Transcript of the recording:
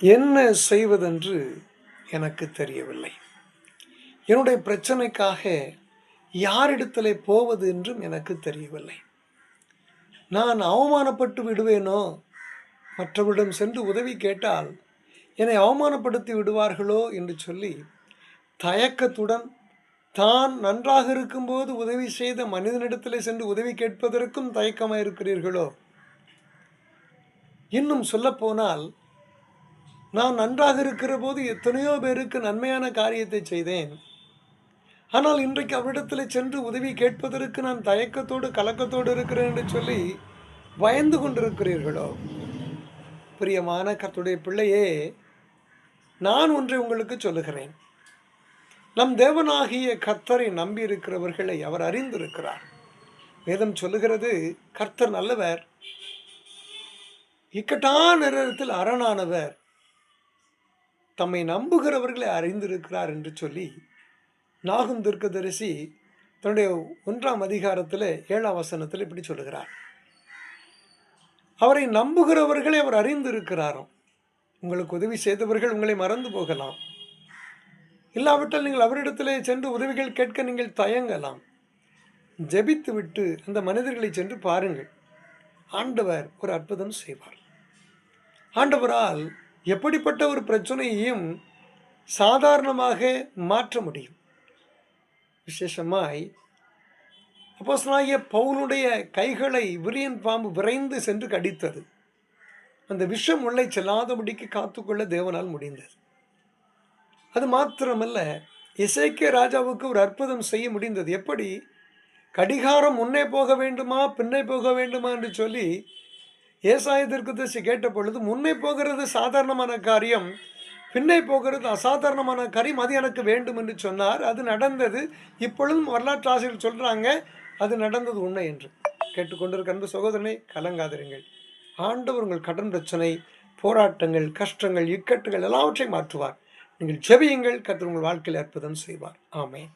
என்ன செய்வதென்று எனக்கு தெரியவில்லை. என்னுடைய பிரச்சனைக்காக யாரிடத்திலே போவது என்றும் எனக்கு தெரியவில்லை. நான் அவமானப்பட்டு விடுவேனோ? மற்றவரிடம் சென்று உதவி கேட்டால் என்னை அவமானப்படுத்தி விடுவார்களோ என்று சொல்லி தயக்கத்துடன் தான் நன்றாக இருக்கும்போது உதவி செய்த மனிதனிடத்தில் சென்று உதவி கேட்பதற்கும் தயக்கமாக இருக்கிறீர்களோ இன்னும் சொல்லப்போனால் நான் நன்றாக இருக்கிற போது எத்தனையோ பேருக்கு நன்மையான காரியத்தை செய்தேன். ஆனால் இன்றைக்கு அவரிடத்தில் சென்று உதவி கேட்பதற்கு நான் தயக்கத்தோடு கலக்கத்தோடு இருக்கிறேன் என்று சொல்லி பயந்து கொண்டிருக்கிறீர்களோ? பிரியமான கத்துடைய பிள்ளையே நான் ஒன்றை உங்களுக்கு சொல்லுகிறேன். நம் தேவனாகிய கர்த்தரை நம்பி இருக்கிறவர்களை அவர் அறிந்திருக்கிறார். வேதம் சொல்லுகிறது கர்த்தர் நல்லவர். இக்கட்டான நேரத்தில் அரணானவர். தம்மை நம்புகிறவர்களை அறிந்திருக்கிறார் என்று சொல்லி நாகும் தீர்க்கதரிசி தன்னுடைய ஒன்றாம் அதிகாரத்தில் ஏழாம் வசனத்தில் இப்படி சொல்லுகிறார். அவரை நம்புகிறவர்களை அவர் அறிந்திருக்கிறாராம் உங்களுக்கு உதவி செய்தவர்கள் உங்களை மறந்து போகலாம். இல்லாவிட்டால் நீங்கள் அவரிடத்திலே சென்று உதவிகள் கேட்க நீங்கள் தயங்கலாம். ஜெபித்து விட்டு அந்த மனிதர்களை சென்று பாருங்கள். ஆண்டவர் ஒரு அற்புதம் செய்வார். ஆண்டவரால் எப்படிப்பட்ட ஒரு பிரச்சனையையும் சாதாரணமாக மாற்ற முடியும். விசேஷமாய் அப்போசனாகிய பவுலுடைய கைகளை விரியன் பாம்பு விரைந்து சென்று கடித்தது. அந்த விஷம் உள்ளே செல்லாதபடிக்கு காத்துக்கொள்ள தேவனால் முடிந்தது. அது மாத்திரமல்ல இசைக்கிய ராஜாவுக்கு ஒரு அற்புதம் செய்ய முடிந்தது. எப்படி? கடிகாரம் முன்னே போக வேண்டுமா பின்னே போக வேண்டுமா என்று சொல்லி ஏசாய தீர்க்கதரிசி கேட்ட பொழுது முன்னே போகிறது சாதாரணமான காரியம் பின்னே போகிறது அசாதாரணமான காரியம் அது எனக்கு வேண்டும் என்று சொன்னார். அது நடந்தது. இப்பொழுதும் வரலாற்று ஆசிரியர் சொல்கிறாங்க அது நடந்தது உண்மை என்று. கேட்டுக்கொண்டிருக்க அன்பு சகோதரனை கலங்காதிருங்கள். ஆண்டவர் உங்கள் கடன் பிரச்சனை போராட்டங்கள் கஷ்டங்கள் இக்கட்டுகள் எல்லாவற்றையும் மாற்றுவார். நீங்கள் ஜெபியுங்கள் கர்த்தர் உங்கள் வாழ்க்கையில் அற்புதம் செய்வார். ஆமென்.